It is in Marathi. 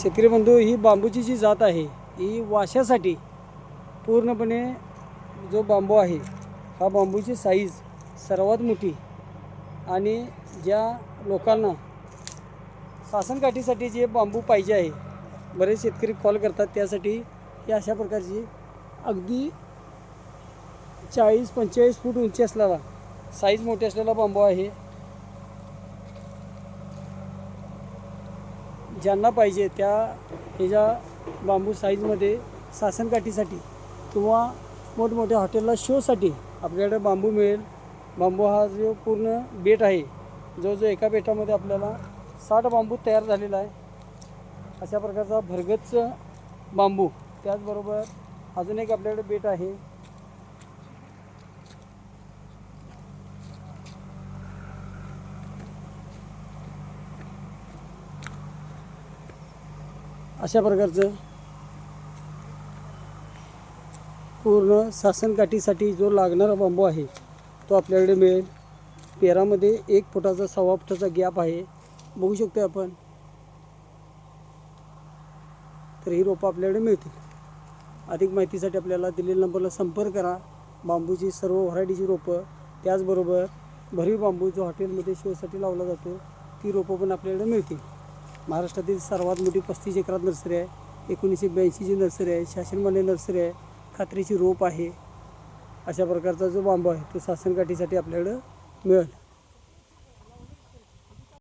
शेतकरी बंधू ही बांबूची जी जात आहे ही वाशासाठी पूर्णपणे जो बांबू आहे हा बांबूची साईज सर्वात मोठी आणि ज्या लोकांना सासनकाठीसाठी जे बांबू पाहिजे आहे बरेच शेतकरी कॉल करतात त्यासाठी ही अशा प्रकारची अगदी चाळीस पंचेचाळीस फूट उंची असलेला साईज मोठी असलेला बांबू आहे. ज्यांना पाहिजे त्या ह्याच्या बांबू साईजमध्ये सासनकाठीसाठी किंवा मोठमोठ्या हॉटेलला शोसाठी आपल्याकडे बांबू मिळेल. बांबू हा जो पूर्ण बेट आहे जो जो एका बेटामध्ये आपल्याला साठ बांबू तयार झालेला आहे. अशा प्रकारचा भरगच्च बांबू. त्याचबरोबर अजून एक आपल्याकडे बेट आहे. अशा प्रकारचं पूर्ण सासनकाठीसाठी जो लागणारा बांबू आहे तो आपल्याकडे मिळेल. पेरामध्ये एक फुटाचा सव्वा फुटाचा गॅप आहे. बघू शकतो आपण. तर ही रोपं आपल्याकडे मिळतील. अधिक माहितीसाठी आपल्याला दिलेल्या नंबरला संपर्क करा. बांबूची सर्व व्हरायटीची रोपं. त्याचबरोबर भरीव बांबू जो हॉटेलमध्ये शोसाठी लावला जातो ती रोपं पण आपल्याकडे मिळतील. महाराष्ट्रातील सर्वात मोठी पस्तीस एकरात नर्सरी आहे. एकोणीसशे ब्याऐंशीची नर्सरी आहे. शासनमान्य नर्सरी आहे. खात्रीची रोप आहे. अशा प्रकारचा जो बांबू आहे तो सासनकाठीसाठी आपल्याकडं मिळेल.